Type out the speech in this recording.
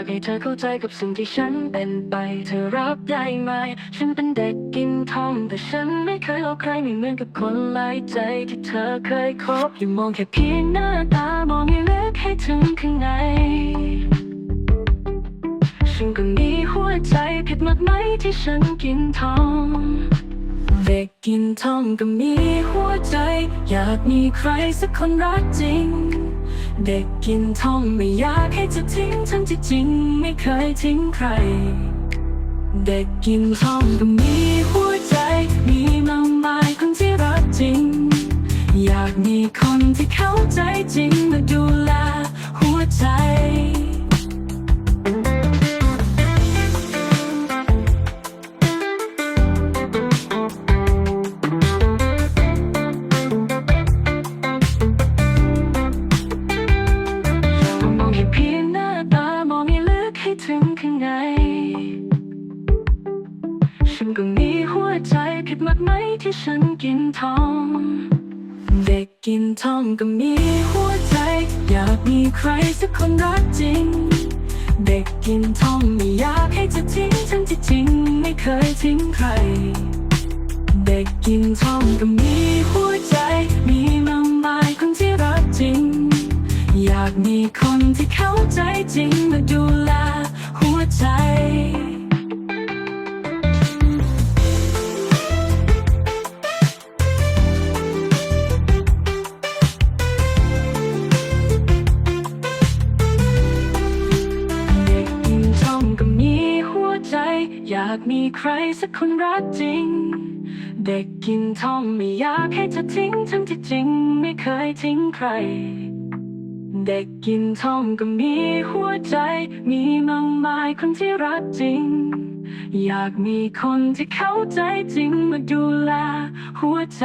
ากให้เธอเข้าใจกับสิ่งที่ฉันเป็นไป เธอรับได้ไหม ฉันเป็นเด็กกินทองแต่ฉันไม่เคยเอาใครไม่เหมือนกับคนหลายใจที่เธอเคยคบอย่ามองแค่เพียงหน้าตามองให้ลึกให้ถึงข้างในฉันก็มีหัวใจผิดมากไหมที่ฉันกินทองเด็กกินทองก็มีหัวใจ อยากมีใครสักคนรักจริง เด็กกินทองไม่อยากให้จะทิ้งทั้งที่จริงไม่เคยทิ้งใคร เด็กกินทองก็มีหัวใจ มีมากมายคนที่รักจริง อยากมีคนที่เข้าใจจริง ฉันก็มีหัวใจผิดมากไหมที่ฉันกินทอง เด็กกินทองก็มีหัวใจ อยากมีใครสักคนรักจริง เด็กกินทองไม่อยากให้จะทิ้งทั้งที่จริงไม่เคยทิ้งใคร เด็กกินทองก็มีหัวใจ มีมากมายคนที่รักจริง อยากมีคนที่เข้าใจจริงมาดูแลหัวใจ อยากมีใครสักคนรักจริง เด็กกินทองไม่อยากให้จะทิ้งทั้งที่จริงไม่เคยทิ้งใคร เด็กกินทองก็มีหัวใจ มีมากมายคนที่รักจริง อยากมีคนที่เข้าใจจริงมาดูแลหัวใจ